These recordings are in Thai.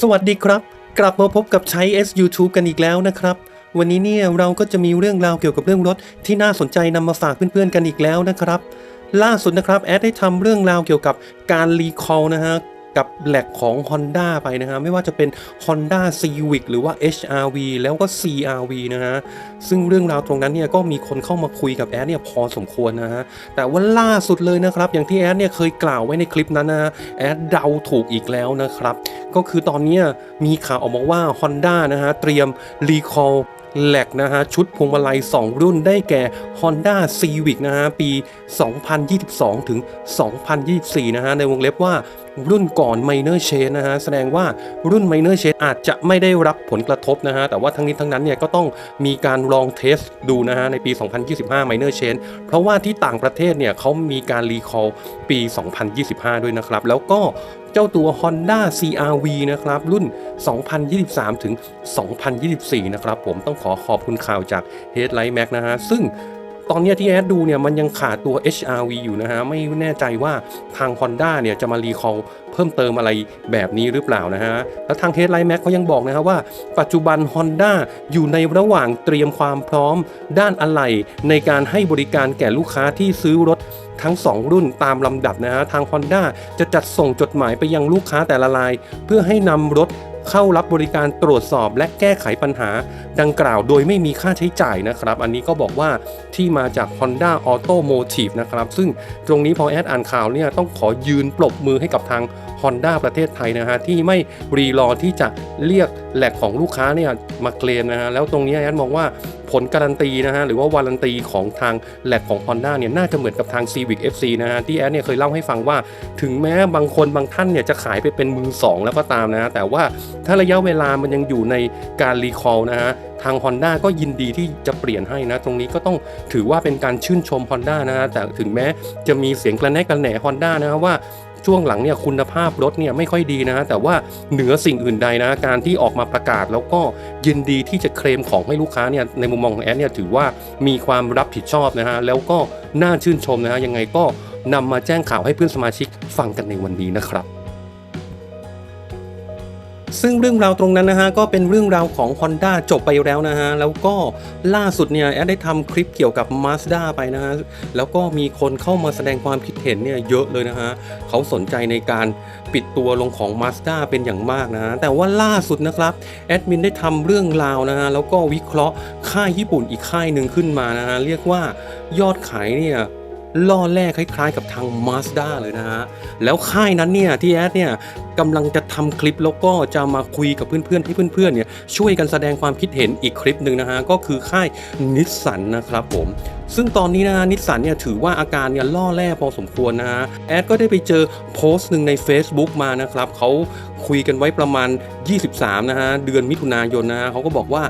สวัสดีครับ กลับมาพบกับใช้ S YouTube กันอีกแล้วนะครับ วันนี้เนี่ยเราก็จะมีเรื่องราวเกี่ยวกับเรื่องรถที่น่าสนใจนำมาฝากเพื่อนๆกันอีกแล้วนะครับ ล่าสุดนะครับแอดได้ทำเรื่องราวเกี่ยวกับการรีคอลนะฮะ กับแหลกของ Honda ไปนะฮะไม่ว่าจะเป็น Honda Civic หรือว่า HRV แล้วก็ CRV นะฮะซึ่งเรื่องราวตรงนั้นเนี่ยก็มีคนเข้ามาคุยกับแอดเนี่ยพอสมควรนะฮะแต่ว่าล่าสุดเลยนะครับ อย่างที่แอดเนี่ยเคยกล่าวไว้ในคลิปนั้นนะแอดเดาถูกอีกแล้วนะครับ ก็คือตอนนี้มีข่าวออกมาว่า Honda นะฮะเตรียมรีคอล แหลกนะฮะชุดพวงมาลัย 2 รุ่นได้แก่ Honda Civic นะฮะปี 2022 ถึง 2024 นะฮะในวงเล็บว่ารุ่นก่อน Minor Change นะฮะแสดงว่ารุ่น Minor Change อาจจะไม่ได้รับผลกระทบนะฮะแต่ว่าทั้งนี้ทั้งนั้นเนี่ยก็ต้องมีการลองเทสดูนะฮะในปี 2025 Minor Change เพราะว่าที่ต่างประเทศเนี่ยเขามีการรีคอลปี 2025 ด้วยนะครับ แล้วก็ เจ้าตัว Honda CRV นะครับ รุ่น 2023 ถึง 2024 นะครับ ผมต้องขอขอบคุณข่าวจาก Headlight Mac นะฮะ ซึ่ง ตอนนี้ที่แอดดูเนี่ยมันยังขาดตัว HRV อยู่นะฮะ ไม่แน่ใจว่าทาง Honda เนี่ยจะมารีคอลเพิ่มเติมอะไรแบบนี้หรือเปล่านะฮะ แล้วทาง Headlight Mac เขายังบอกนะครับว่าปัจจุบัน Honda อยู่ในระหว่างเตรียมความพร้อมด้านอะไหล่ในการให้บริการแก่ลูกค้าที่ซื้อรถทั้ง 2 รุ่นตามลำดับนะฮะ ทาง Honda จะจัดส่งจดหมายไปยังลูกค้าแต่ละราย เพื่อให้นำรถ เข้ารับบริการตรวจสอบและแก้ไขปัญหา ดังกล่าวโดยไม่มีค่าใช้จ่ายนะครับ อันนี้ก็บอกว่าที่มาจาก Honda Automotive นะครับซึ่งตรงนี้พอแอดอ่านข่าวเนี่ยต้องขอยืนปรบมือให้กับทาง Honda ประเทศไทยนะฮะที่ไม่รีรอที่จะเรียกแหลกของลูกค้าเนี่ยมาเคลมนะฮะแล้วตรงนี้แอดมองว่าผลการันตีนะฮะหรือว่าวารันตีของทางแลกของ Honda เนี่ยน่าจะเหมือนกับทาง Civic FC นะฮะที่แอดเนี่ยเคยเล่าให้ฟังว่า ถึงแม้บางคนบางท่านเนี่ยจะขายไปเป็นมือ 2 แล้วก็ตามนะฮะแต่ว่าถ้าระยะเวลามันยังอยู่ในการรีคอลนะฮะทาง Honda ก็ยินดีที่จะเปลี่ยนให้นะ ตรงนี้ก็ต้องถือว่าเป็นการชื่นชม Honda นะฮะแต่ถึงแม้จะมีเสียงกระแนกกระแหน่ Honda นะฮะว่า ช่วงหลังเนี่ยคุณภาพรถเนี่ยไม่ค่อยดีนะ แต่ว่าเหนือสิ่งอื่นใดนะ การที่ออกมาประกาศแล้วก็ยินดีที่จะเคลมของให้ลูกค้าเนี่ยในมุมมองของแอดเนี่ยถือว่ามีความรับผิดชอบนะฮะแล้วก็น่าชื่นชมนะฮะยังไงก็นำมาแจ้งข่าวให้เพื่อนสมาชิกฟังกันในวันนี้นะครับ ซึ่งเรื่องราวตรงนั้นนะฮะก็เป็นเรื่องราวของ Honda จบไปแล้วนะฮะแล้วก็ล่าสุดเนี่ยแอดได้ทำคลิปเกี่ยวกับ Mazda ไปนะฮะแล้วก็มีคนเข้ามาแสดงความคิดเห็นเนี่ยเยอะเลยนะฮะเขาสนใจในการปิดตัวลงของ Mazda เป็นอย่างมากนะฮะแต่ว่าล่าสุดนะครับแอดมินได้ทำเรื่องราวนะฮะแล้วก็วิเคราะห์ค่ายญี่ปุ่นอีกค่ายหนึ่งขึ้นมานะฮะเรียกว่ายอดขายเนี่ย ล่อแร่คล้ายๆ กับทาง Mazda เลยนะฮะ แล้วค่ายนั้นเนี่ยที่แอดเนี่ยกำลังจะทำคลิปแล้วก็จะมาคุยกับเพื่อนๆให้เพื่อนๆเนี่ยช่วยกันแสดงความคิดเห็นอีกคลิปหนึ่งนะฮะ ก็คือค่ายนิสสันนะครับผมซึ่งตอนนี้นะฮะนิสสันเนี่ยถือว่าอาการเนี่ยล่อแร่พอสมควรนะฮะแอดก็ได้ไปเจอโพสต์หนึ่งใน Facebook มานะครับเขาคุยกันไว้ประมาณ 23 นะฮะ เดือนมิถุนายนนะฮะเขาก็บอกว่า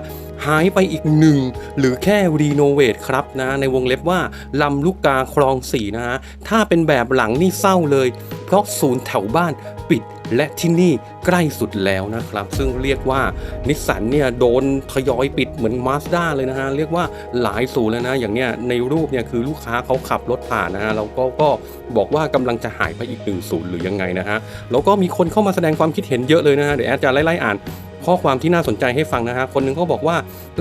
หายไปอีกหนึ่งหรือแค่รีโนเวทครับนะในวงเล็บว่าลำลูกกาคลองสี่นะฮะถ้าเป็นแบบหลังนี่เศร้าเลย เพราะศูนย์แถวบ้านปิดและที่นี่ใกล้สุดแล้วนะครับ ซึ่งเรียกว่านิสสันเนี่ยโดนทยอยปิดเหมือนมาสด้าเลยนะฮะ เรียกว่าหลายศูนย์แล้วนะ อย่างเนี้ยในรูปเนี่ยคือลูกค้าเขาขับรถผ่านนะฮะ แล้วก็ก็บอกว่ากำลังจะหายไปอีกหนึ่งศูนย์หรือยังไงนะฮะ แล้วก็มีคนเข้ามาแสดงความคิดเห็นเยอะเลยนะฮะ เดี๋ยวแอดจะไล่ๆอ่าน ข้อความที่น่าสนใจให้ฟังนะฮะคนหนึ่งเขาบอกว่า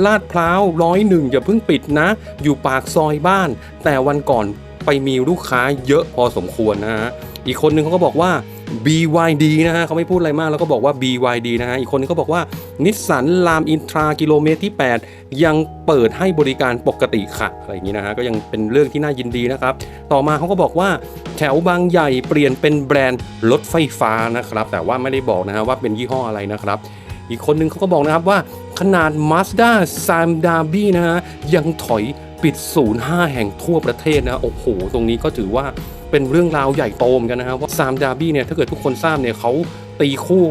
ลาดพร้าวร้อยหนึ่งอย่าเพิ่งปิดนะ อยู่ปากซอยบ้าน แต่วันก่อนไปมีลูกค้าเยอะพอสมควรนะฮะอีกคนหนึ่งเขาก็บอกว่า BYD นะฮะเขาไม่พูดอะไรมากแล้วก็บอกว่า BYD นะฮะอีกคนนึงก็บอกว่านิสสันรามอินทรากิโลเมตรที่ 8 ยังเปิดให้บริการปกติค่ะอะไรอย่างนี้นะฮะก็ยังเป็นเรื่องที่น่ายินดีนะครับ ต่อมาเขาก็บอกว่าแถวบางใหญ่เปลี่ยนเป็นแบรนด์รถไฟฟ้านะครับ แต่ว่าไม่ได้บอกนะฮะว่าเป็นยี่ห้ออะไรนะครับ อีกคนนึงเขาก็บอกนะครับว่าขนาด Mazda s a m d a b i นะฮะยังถอยปิดศูนย์5แห่งทั่วประเทศนะโอ้โห ตรงนี้ก็ถือว่าเป็นเรื่องราวใหญ่โตเหมือนกันนะครับว่า s a m d a b i เนี่ยถ้าเกิดทุกคนทราบเนี่ยเขาตีคู่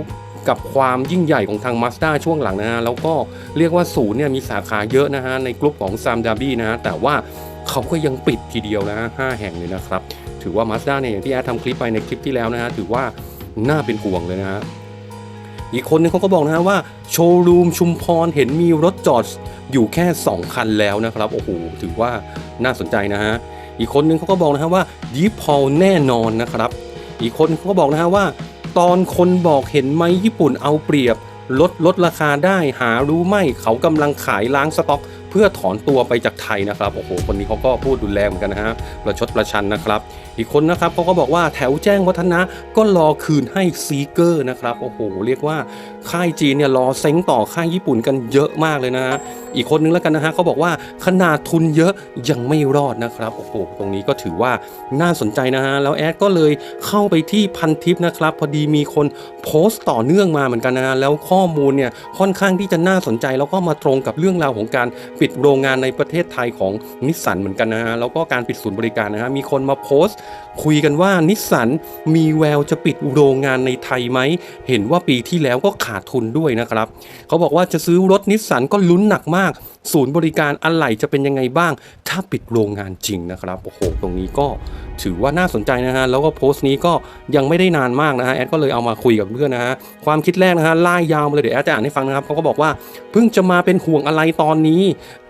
กับความยิ่งใหญ่ของทาง Mazda ช่วงหลังนะฮะแล้วก็เรียกว่าศูนย์เนี่ยมีสาขาเยอะนะฮะในกลุ่มของ s a m d a b i นะฮะแต่ว่าเขาก็ยังปิดทีเดียวนะฮะ5แห่งเลยนะครับ ถือว่า Mazda เนี่ยอย่างที่แอดทำคลิปไปในคลิปที่แล้วนะฮะถือว่าน่าเป็นห่วงเลยนะฮะ อีกคนนึงเขาก็บอกนะฮะว่าโชว์รูมชุมพรเห็นมีรถจอดอยู่แค่ 2 คันแล้วนะครับ โอ้โห ถือว่าน่าสนใจนะฮะ อีกคนนึงเขาก็บอกนะฮะว่ายีพอลแน่นอนนะครับ อีกคนเขาก็บอกนะฮะว่า ตอนคนบอกเห็นไหมญี่ปุ่นเอาเปรียบลดลดราคาได้หารู้ไหมเขากำลังขายล้างสต็อก พื่อถอนตัวไปจากไทยนะครับโอ้โหคนนี้เขาก็พูดดุนแรงเหมือนกันนะฮะประชดประชันนะครับ อีกคนนะครับเขาก็บอกว่าแถวแจ้งวัฒนะก็รอคืนให้ซีเกอร์นะครับโอ้โหเรียกว่า ค่ายจีนเนี่ยรอเซ้งต่อค่ายญี่ปุ่นกันเยอะมากเลยนะฮะอีกคนนึงแล้วกันนะฮะเขาบอกว่าขนาดทุนเยอะยังไม่รอดนะครับโอ้โหตรงนี้ก็ถือว่าน่าสนใจนะฮะแล้วแอดก็เลยเข้าไปที่พันทิปนะครับ พอดีมีคนโพสต์ต่อเนื่องมาเหมือนกันนะฮะแล้วข้อมูลเนี่ยค่อนข้างที่จะน่าสนใจ แล้วก็มาตรงกับเรื่องราวของการปิดโรงงานในประเทศไทยของนิสสันเหมือนกันนะฮะแล้วก็การปิดศูนย์บริการนะฮะมีคนมาโพสต์ คุยกันว่านิสสันมีแววจะปิดโรงงานในไทยไหมเห็นว่าปีที่แล้วก็ขาาดทุนด้วยนะครับ เขาบอกว่าจะซื้อรถนิสสันก็ลุ้นหนักมาก ศูนย์บริการอะไหล่จะเป็นยังไงบ้าง ถ้าปิดโรงงานจริงนะครับ โอ้โห ตรงนี้ก็ถือว่าน่าสนใจนะฮะ แล้วก็โพสต์นี้ก็ยังไม่ได้นานมากนะฮะ แอดก็เลยเอามาคุยกับเพื่อนนะฮะ ความคิดแรกนะฮะล่ยาวมาเลยเดี๋ยวแอดจะอ่านให้ฟังนะครับเขาก็บอกว่าเพิ่งจะมาเป็นห่วงอะไรตอนนี้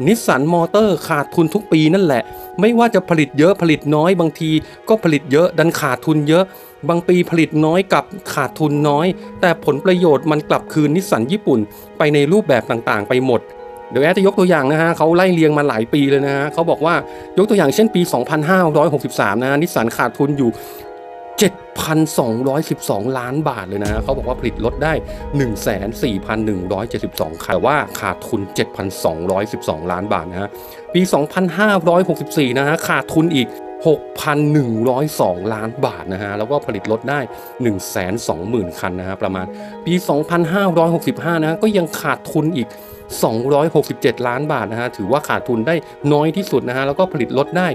นิสสันมอเตอร์ขาดทุนทุกปีนั่นแหละ ไม่ว่าจะผลิตเยอะผลิตน้อยบางที ก็ผลิตเยอะดันขาดทุนเยอะ บางปีผลิตน้อยกับขาดทุนน้อย แต่ผลประโยชน์มันกลับคืนนิสสันญี่ปุ่นไปในรูปแบบต่างๆ ไปหมดเดี๋ยวแอดจะยกตัวอย่างนะฮะเขาไล่เรียงมาหลายปีเลยนะฮะเขาบอกว่ายกตัวอย่างเช่นปี 2563 นะฮะนิสสันขาดทุนอยู่ 7,212 ล้านบาทเลยนะฮะเขาบอกว่าผลิตรถได้14,172คันแต่ว่าขาดทุน 7,212 ล้านบาทนะฮะปี 2564 นะฮะขาดทุนอีก 6,102 ล้านบาทนะฮะ แล้วก็ผลิตรถได้ 120,000 คันนะฮะ ประมาณปี 2565 นะฮะ ก็ยังขาดทุนอีก 267 ล้านบาทนะฮะ ถือว่าขาดทุนได้น้อยที่สุดนะฮะ แล้วก็ผลิตรถได้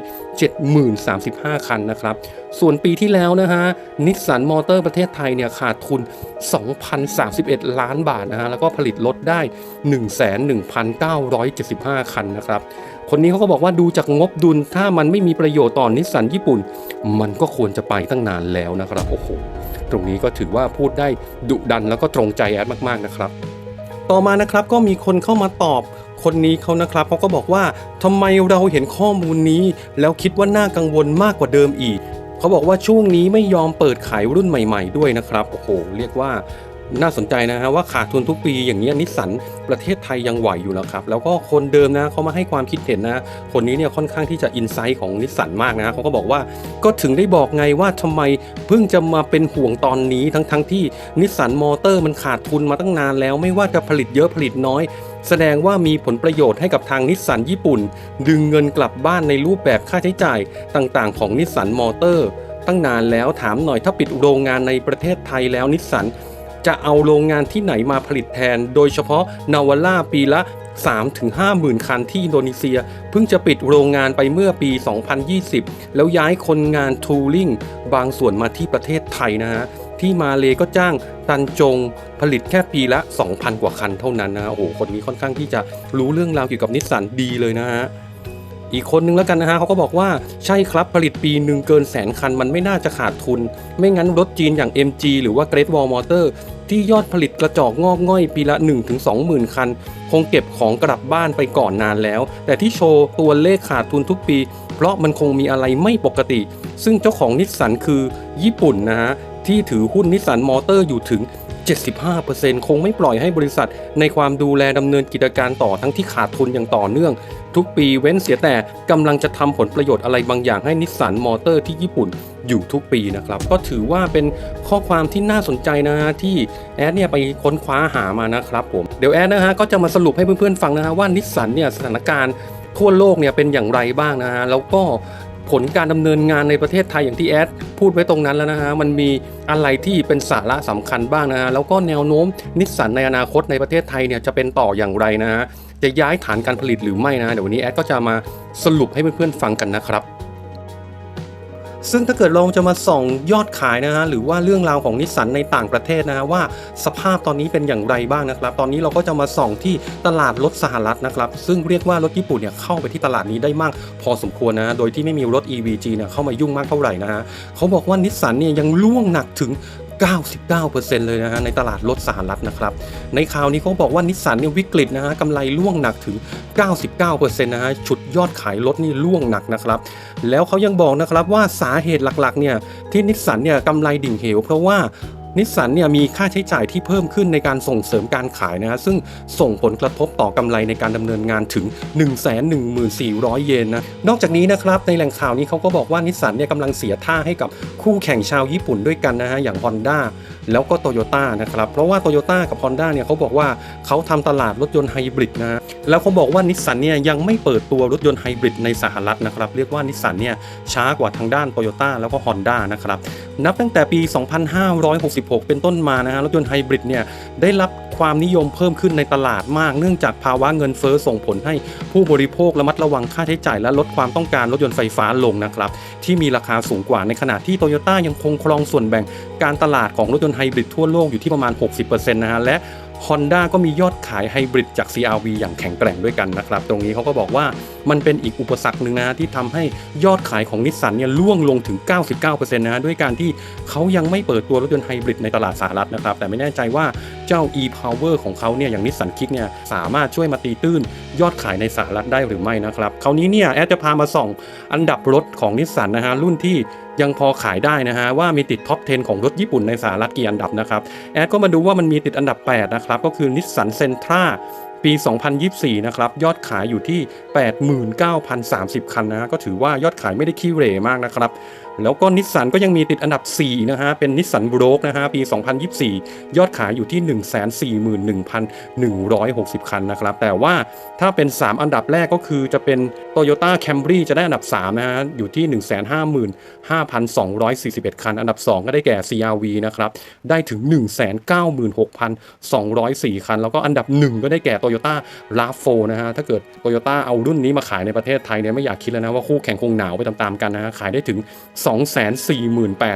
70,035 คันนะครับ ส่วนปีที่แล้วนะฮะ นิสสันมอเตอร์ประเทศไทยเนี่ยขาดทุน 2,031 ล้านบาทนะฮะ แล้วก็ผลิตรถได้111,975 คันนะครับ คนนี้เขาก็บอกว่าดูจากงบดุลถ้ามันไม่มีประโยชน์ต่อนิสสันญี่ปุ่น มันก็ควรจะไปตั้งนานแล้วนะครับโอ้โหตรงนี้ก็ถือว่าพูดได้ดุดันแล้วก็ตรงใจแอดมาก ๆนะครับ ต่อมานะครับก็มีคนเข้ามาตอบคนนี้เขานะครับเขาก็บอกว่าทำไมเราเห็นข้อมูลนี้ แล้วคิดว่าน่ากังวลมากกว่าเดิมอีกเขาบอกว่าช่วงนี้ไม่ยอมเปิดขายรุ่นใหม่ ๆ ด้วยนะครับโอ้โหเรียกว่า น่าสนใจนะฮะว่าขาดทุนทุกปีอย่างนี้นิสสันประเทศไทยยังไหวอยู่แล้วครับ แล้วก็คนเดิมนะเขามาให้ความคิดเห็นนะ คนนี้เนี่ยค่อนข้างที่จะอินไซต์ของนิสสันมากนะเขาก็บอกว่าก็ถึงได้บอกไงว่าทำไมเพิ่งจะมาเป็นห่วงตอนนี้ทั้งๆทที่นิสสันมอเตอร์มันขาดทุนมาตั้งนานแล้ว ไม่ว่าจะผลิตเยอะผลิตน้อย แสดงว่ามีผลประโยชน์ให้กับทางนิสสันญี่ปุ่น ดึงเงินกลับบ้านในรูปแบบค่าใช้จ่ายต่างๆ ของนิสสันมอเตอร์ตั้งนานแล้วถามหน่อยถ้าปิดโรงงานในประเทศไทยแล้วนิสสัน จะเอาโรงงานที่ไหนมาผลิตแทน โดยเฉพาะนาวาล่าปีละ 3-5หมื่นคันที่อินโดนีเซีย เพิ่งจะปิดโรงงานไปเมื่อปี 2020 แล้วย้ายคนงานทูริงบางส่วนมาที่ประเทศไทยนะฮะที่มาเลก็จ้างตันจงผลิตแค่ปีละ 2,000 กว่าคันเท่านั้นนะฮะโอ้โหคนนี้ค่อนข้างที่จะรู้เรื่องราวเกี่ยวกับนิสสันดีเลยนะฮะ อีกคนนึงแล้วกันนะฮะเขาก็บอกว่าใช่ครับผลิตปีหนึ่งเกินแสนคันมันไม่น่าจะขาดทุน ไม่งั้นรถจีนอย่าง MG หรือว่า Great Wall Motor ที่ยอดผลิตกระจอกงอกง่อยปีละ 1-20,000คัน คงเก็บของกลับบ้านไปก่อนนานแล้ว แต่ที่โชว์ตัวเลขขาดทุนทุกปี เพราะมันคงมีอะไรไม่ปกติ ซึ่งเจ้าของนิสสันคือญี่ปุ่นนะฮะ ที่ถือหุ้นนิสสันมอเตอร์อยู่ถึง 75%คงไม่ปล่อยให้บริษัท ในความดูแลดำเนินกิจการต่อทั้งที่ขาดทุนอย่างต่อเนื่อง ทุกปีเว้นเสียแต่กำลังจะทำผลประโยชน์อะไรบางอย่างให้นิสสันมอเตอร์ที่ญี่ปุ่นอยู่ทุกปีนะครับ ก็ถือว่าเป็นข้อความที่น่าสนใจนะฮะที่แอดเนี่ยไปค้นคว้าหามานะครับผมเดี๋ยวแอดนะฮะก็จะมาสรุปให้เพื่อนๆฟังนะฮะว่านิสสันเนี่ยสถานการณ์ทั่วโลกเนี่ยเป็นอย่างไรบ้างนะฮะแล้วก็ ผลการดำเนินงานในประเทศไทยอย่างที่แอดพูดไว้ตรงนั้นแล้วนะฮะมันมีอะไรที่เป็นสาระสำคัญบ้างนะฮะแล้วก็แนวโน้มนิสสันในอนาคตในประเทศไทยเนี่ยจะเป็นต่ออย่างไรนะฮะจะย้ายฐานการผลิตหรือไม่นะเดี๋ยววันนี้แอดก็จะมาสรุปให้เพื่อนๆฟังกันนะครับ ซึ่งถ้าเกิดเราจะมาส่องยอดขายนะฮะหรือว่าเรื่องราวของนิสสันในต่างประเทศนะฮะว่าสภาพตอนนี้เป็นอย่างไรบ้างนะครับ ตอนนี้เราก็จะมาส่องที่ตลาดรถสหรัฐนะครับ ซึ่งเรียกว่ารถญี่ปุ่นเนี่ยเข้าไปที่ตลาดนี้ได้มาก พอสมควรนะโดยที่ไม่มีรถ EVG เนี่ยเข้ามายุ่งมากเท่าไหร่นะฮะเขาบอกว่านิสสันเนี่ยยังล่วงหนักถึง 99%เลยนะฮะในตลาดรถสหรัฐนะครับ ในข่าวนี้เขาบอกว่านิสสันเนี่ยวิกฤตนะฮะกำไรล่วงหนักถึง 99%นะฮะชุดยอดขายรถนี่ล่วงหนักนะครับ แล้วเขายังบอกนะครับว่าสาเหตุหลักๆเนี่ยที่นิสสันเนี่ยกำไรดิ่งเหว เพราะว่า นิสสันเนี่ยมีค่าใช้จ่ายที่เพิ่มขึ้นในการส่งเสริมการขายนะฮะซึ่งส่งผลกระทบต่อกำไรในการดำเนินงานถึง 114,000 เยนนะนอกจากนี้นะครับในแหล่งข่าวนี้เขาก็บอกว่านิสสันเนี่ยกำลังเสียท่าให้กับคู่แข่งชาวญี่ปุ่นด้วยกันนะฮะอย่าง Honda แล้วก็โตโยต้านะครับ เพราะว่าโตโยต้ากับ Honda เนี่ยเขาบอกว่าเขาทำตลาดรถยนต์ไฮบริดนะแล้วเขาบอกว่านิสสันเนี่ยยังไม่เปิดตัวรถยนต์ไฮบริดในสหรัฐนะครับเรียกว่านิสสันเนี่ยช้ากว่าทางด้านโตโยต้าแล้วก็ Honda นะครับนับตั้งแต่ปี 2566 เป็นต้นมานะฮะรถยนต์ไฮบริดเนี่ยได้รับความนิยมเพิ่มขึ้นในตลาดมาก เนื่องจากภาวะเงินเฟ้อส่งผลให้ผู้บริโภคระมัดระวังค่าใช้จ่ายและลดความต้องการรถยนต์ไฟฟ้าลงนะครับที่มีราคาสูงกว่าในขณะที่โตโยต้ายังคงครองส่วนแบ่งการตลาดของรถยนต์ไฮบริดทั่วโลกอยู่ที่ประมาณ 60%นะฮะและ Honda ก็มียอดขายไฮบริดจาก CRV อย่างแข็งแกร่งด้วยกันนะครับ ตรงนี้เขาก็บอกว่ามันเป็นอีกอุปสรรคหนึ่งนะที่ทำให้ยอดขายของนิสสันเนี่ยล่วงลงถึง 99%นะฮะด้วยการที่เขายังไม่เปิดตัวรถยนต์ไฮบริดในตลาดสหรัฐนะครับ แต่ไม่แน่ใจว่าเจ้า e-power ของเขาเนี่ยอย่างนิสสันคิกเนี่ยสามารถช่วยมาตีตื้นยอดขายในสหรัฐได้หรือไม่นะครับ คราวนี้เนี่ยแอดจะพามาส่องอันดับรถของนิสสันนะฮะรุ่นที่ ยังพอขายได้นะฮะว่ามีติดท็อป 10 ของรถญี่ปุ่นในสหรัฐกี่อันดับนะครับ แอดก็มาดูว่ามันมีติดอันดับ 8 นะครับ ก็คือนิสสันเซนทรา ปี 2024 นะครับ ยอดขายอยู่ที่ 89,030 คันนะก็ถือว่ายอดขายไม่ได้ขี้เหร่มากนะครับ แล้วก็นิสสันก็ยังมีติดอันดับ 4 นะฮะ เป็นนิสสันบรกนะฮะ ปี 2024 ยอดขายอยู่ที่ 141,160 คันนะครับ แต่ว่าถ้าเป็น 3 อันดับแรกก็คือจะเป็น Toyota Camry จะได้อันดับ 3 นะฮะ อยู่ที่ 155,241 คัน อันดับ 2 ก็ได้แก่ CRV นะครับ ได้ถึง 196,204 คัน แล้วก็อันดับ 1 ก็ได้แก่โยต้าลาฟโฟนะฮะถ้าเกิดโตโยต้าเอารุ่นนี้มาขายในประเทศไทยเนี่ยไม่อยากคิดแล้วนะว่าคู่แข่งคงหนาวไปตามๆกันนะฮะขายได้ถึง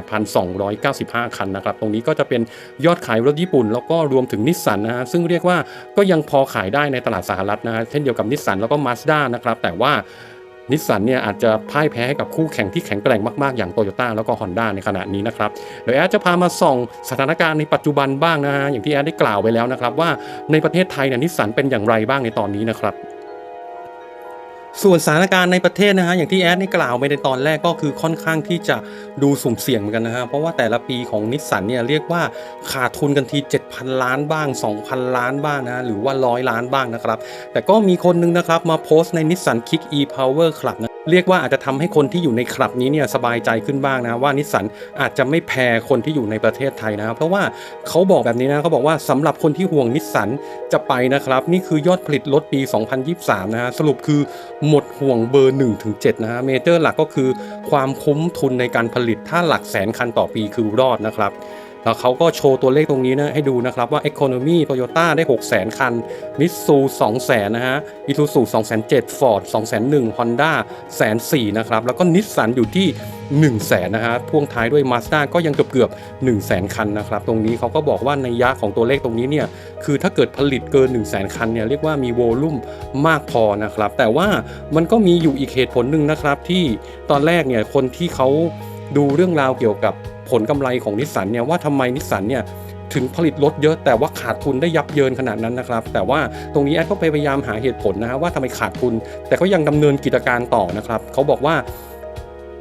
248,295 คันนะครับตรงนี้ก็จะเป็นยอดขายรถญี่ปุ่น แล้วก็รวมถึงนิสสันนะฮะซึ่งเรียกว่าก็ยังพอขายได้ในตลาดสหรัฐนะฮะเช่นเดียวกับนิสสันแล้วก็มาสด้านะครับแต่ว่า นิสสันเนี่ยอาจจะพ่ายแพ้ให้กับคู่แข่งที่แข็งแกร่งมากๆ อย่างโตโยต้าแล้วก็ฮอนด้าในขณะนี้นะครับเดี๋ยวแอดจะพามาส่องสถานการณ์ในปัจจุบันบ้างนะฮะอย่างที่แอดได้กล่าวไว้แล้วนะครับว่าในประเทศไทยเนี่ยนิสสันเป็นอย่างไรบ้างในตอนนี้นะครับ ส่วนสถานการณ์ในประเทศนะฮะอย่างที่แอดได้กล่าวไปในตอนแรกก็คือค่อนข้างที่จะดูสุ่มเสี่ยงเหมือนกันนะฮะเพราะว่าแต่ละปีของนิสสันเนี่ยเรียกว่าขาดทุนกันที 7,000 ล้านบ้าง 2,000 ล้านบ้างนะหรือว่าร้อยล้านบ้างนะครับ แต่ก็มีคนนึงนะครับมาโพสต์ในนิสสันคิก e-power club นะ เรียกว่าอาจจะทำให้คนที่อยู่ในคลับนี้เนี่ยสบายใจขึ้นบ้างนะว่านิสสันอาจจะไม่แพ้คนที่อยู่ในประเทศไทยนะครับเพราะว่าเขาบอกแบบนี้นะเขาบอกว่าสำหรับคนที่ห่วงนิสสันจะไปนะครับ นี่คือยอดผลิตรถปี 2023 นะฮะสรุปคือหมดห่วงเบอร์1-7นะฮะเมเจอร์หลักก็คือความคุ้มทุนในการผลิตถ้าหลักแสนคันต่อปีคือรอดนะครับ แล้วเขาก็โชว์ตัวเลขตรงนี้นะให้ดูนะครับว่า Economy Toyota ได้ 6 0 0 0 0 0 คัน Mitsu 2 0 0 0 0นะฮะ Isuzu 2 0 0 0 Ford 2 0 0 0 Honda 1 0 0 0 นะครับ แล้วก็ Nissan อยู่ที่ 1 0 0 0 0 0 นะฮะ พ่วงท้ายด้วย Mazda ก็ยังเกือบเกือบ 1 0 0 0 0 0 คันนะครับ ตรงนี้เขาก็บอกว่าในยะของตัวเลขตรงนี้เนี่ย คือถ้าเกิดผลิตเกิน 1 0 0 0 0 0 คันเนี่ยเรียกว่ามีโวลุ่มมากพอนะครับ แต่ว่ามันก็มีอยู่อีกเหตุผลหนึ่งนะครับที่ตอนแรกเนี่ยคนที่เขาดูเรื่องราวเกี่ยวกับ ลกำไรของนิสสันเนี่ยว่าทำไมนิสสันเนี่ยถึงผลิตรถเยอะแต่ว่าขาดทุนได้ยับเยินขนาดนั้นนะครับ แต่ว่าตรงนี้แอดก็ไปพยายามหาเหตุผลนะฮะว่าทำไมขาดทุน แต่ก็ยังดำเนินกิจการต่อนะครับเขาบอกว่า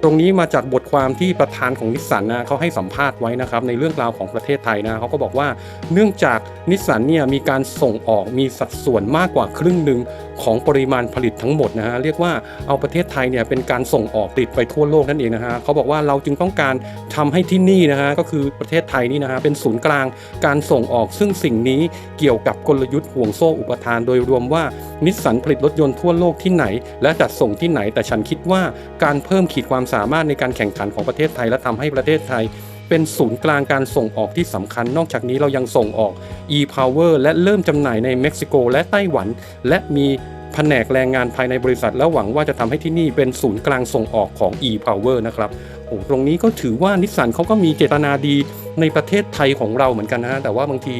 ตรงนี้มาจากบทความที่ประธานของนิสสันนะเขาให้สัมภาษณ์ไว้นะครับในเรื่องราวของประเทศไทยนะเขาก็บอกว่าเนื่องจากนิสสันเนี่ยมีการส่งออกมีสัดส่วนมากกว่าครึ่งหนึ่งของปริมาณผลิตทั้งหมดนะฮะเรียกว่าเอาประเทศไทยเนี่ยเป็นการส่งออกผลิตไปทั่วโลกนั่นเองนะฮะเขาบอกว่าเราจึงต้องการทำให้ที่นี่นะฮะก็คือประเทศไทยนี่นะฮะเป็นศูนย์กลางการส่งออกซึ่งสิ่งนี้เกี่ยวกับกลยุทธ์ห่วงโซ่อุปทานโดยรวมว่า นิสสันผลิตรถยนต์ทั่วโลกที่ไหน และจัดส่งที่ไหน แต่ฉันคิดว่าการเพิ่มขีดความสามารถในการแข่งขันของประเทศไทยและทำให้ประเทศไทย เป็นศูนย์กลางการส่งออกที่สำคัญ นอกจากนี้เรายังส่งออก e-power และเริ่มจำหน่ายในเม็กซิโกและไต้หวัน และมีแผนกแรงงานภายในบริษัท แล้วหวังว่าจะทำให้ที่นี่เป็นศูนย์กลางส่งออกของ e-power นะครับโอ้ตรงนี้ก็ถือว่านิสสันเขาก็มีเจตนาดีในประเทศไทยของเราเหมือนกันนะแต่ว่าบางที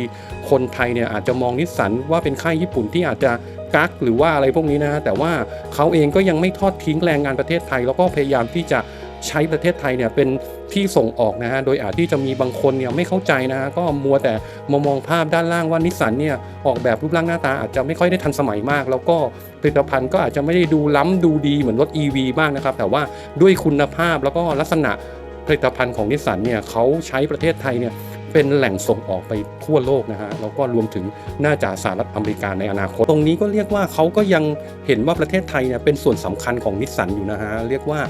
คนไทยเนี่ยอาจจะมองนิสสันว่าเป็นค่ายญี่ปุ่นที่อาจจะ กักหรือว่าอะไรพวกนี้นะฮะแต่ว่าเขาเองก็ยังไม่ทอดทิ้งแรงงานประเทศไทย แล้วก็พยายามที่จะใช้ประเทศไทยเนี่ยเป็นที่ส่งออกนะฮะ โดยอาจที่จะมีบางคนเนี่ยไม่เข้าใจนะฮะ ก็มัวแต่มามองภาพด้านล่างว่านิสสันเนี่ยออกแบบรูปร่างหน้าตาอาจจะไม่ค่อยได้ทันสมัยมาก แล้วก็ผลิตภัณฑ์ก็อาจจะไม่ได้ดูล้ำดูดีเหมือนรถ EV มากนะครับ แต่ว่าด้วยคุณภาพแล้วก็ลักษณะผลิตภัณฑ์ของนิสสันเนี่ยเขาใช้ประเทศไทยเนี่ย เป็นแหล่งส่งออกไปทั่วโลกนะฮะแล้วก็รวมถึงน่าจะสหรัฐอเมริกาในอนาคต ตรงนี้ก็เรียกว่าเขาก็ยังเห็นว่าประเทศไทยเนี่ยเป็นส่วนสำคัญของนิสสันอยู่นะฮะเรียกว่า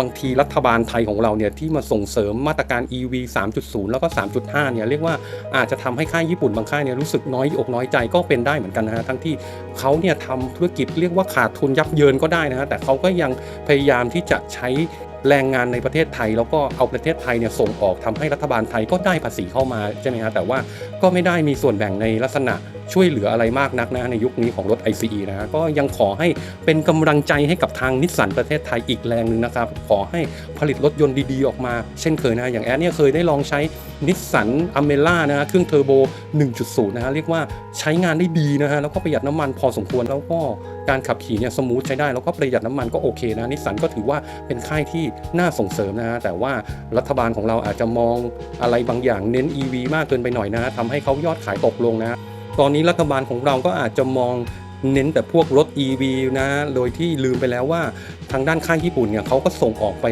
บางทีรัฐบาลไทยของเราเนี่ยที่มาส่งเสริมมาตรการ EV 3.0 แล้วก็ 3.5 เนี่ยเรียกว่าอาจจะทำให้ค่ายญี่ปุ่นบางค่ายเนี่ยรู้สึกน้อยอกน้อยใจก็เป็นได้เหมือนกันนะฮะทั้งที่เขาเนี่ยทำธุรกิจเรียกว่าขาดทุนยับเยินก็ได้นะฮะแต่เขาก็ยังพยายามที่จะใช้ แรงงานในประเทศไทย แล้วก็เอาประเทศไทยเนี่ยส่งออกทำให้รัฐบาลไทยก็ได้ภาษีเข้ามาใช่ไหมฮะแต่ว่าก็ไม่ได้มีส่วนแบ่งในลักษณะช่วยเหลืออะไรมากนักนะในยุคนี้ของรถ ICE นะก็ยังขอให้เป็นกำลังใจให้กับทางนิสสันประเทศไทยอีกแรงหนึ่งนะครับ ขอให้ผลิตรถยนต์ดีๆ ออกมา เช่นเคยนะอย่างแอดเนี่ยเคยได้ลองใช้นิสสันอเมล่านะฮะเครื่องเทอร์โบ 1.0 นะฮะเรียกว่าใช้งานได้ดีนะฮะแล้วก็ประหยัดน้ำมันพอสมควรแล้วก็การขับขี่เนี่ยสมูทใช้ได้แล้วก็ประหยัดน้ำมันก็โอเคนะนิสสันก็ถือว่าเป็นค่ายที่น่าส่งเสริมนะฮะแต่ว่ารัฐบาลของเราอาจจะมองอะไรบางอย่างเน้น EV มากเกินไปหน่อยนะฮะทำให้เขายอดขายตกลงนะ ตอนนี้รัฐบาลของเราก็อาจจะมองเน้นแต่พวกรถ EV นะ โดยที่ลืมไปแล้วว่าทางด้านค่ายญี่ปุ่นเนี่ยเขาก็ส่งออกไป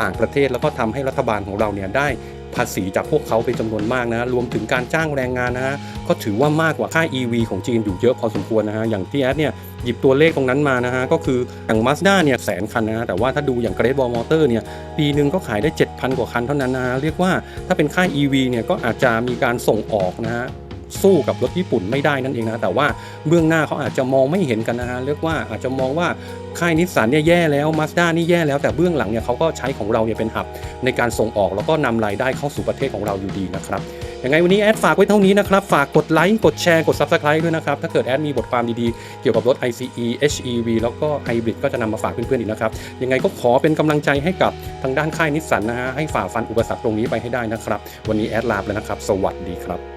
ต่างประเทศ แล้วก็ทำให้รัฐบาลของเราเนี่ยได้ภาษีจากพวกเขาเป็นจำนวนมากนะ รวมถึงการจ้างแรงงานนะฮะ ก็ถือว่ามากกว่าค่าย EV ของจีนอยู่เยอะพอสมควรนะฮะ อย่างที่แอดเนี่ยหยิบตัวเลขตรงนั้นมานะฮะ ก็คืออย่าง Mazda เนี่ยแสนคันนะฮะ แต่ว่าถ้าดูอย่าง Great Wall Motor เนี่ย ปีหนึ่งก็ขายได้ 7,000 กว่าคันเท่านั้นนะฮะ เรียกว่าถ้าเป็นค่าย EV เนี่ยก็อาจจะมีการส่งออกนะฮะ สู้กับรถญี่ปุ่นไม่ได้นั่นเองนะแต่ว่าเบื้องหน้าเขาอาจจะมองไม่เห็นกันนะฮะเรียกว่าอาจจะมองว่าค่ายนิสสันเนี่ยแย่แล้ว Mazda นี่แย่แล้วแต่เบื้องหลังเนี่ยเขาก็ใช้ของเราเนี่ยเป็นหับในการส่งออกแล้วก็นำรายได้เข้าสู่ประเทศของเราอยู่ดีนะครับยังไงวันนี้แอดฝากไว้เท่านี้นะครับ ฝากกดไลค์กดแชร์กด Subscribe ด้วยนะครับ ถ้าเกิดแอดมีบทความดีๆ เกี่ยวกับรถ ICE HEV แล้วก็ Hybrid ก็จะนำมาฝากเพื่อนๆอีกนะครับ ยังไงก็ขอเป็นกำลังใจให้กับทางด้านค่ายนิสสันนะฮะให้ฝ่าฟันอุปสรรคตรงนี้ไปให้ได้นะครับ วันนี้แอดลาไปแล้วนะครับ สวัสดีครับ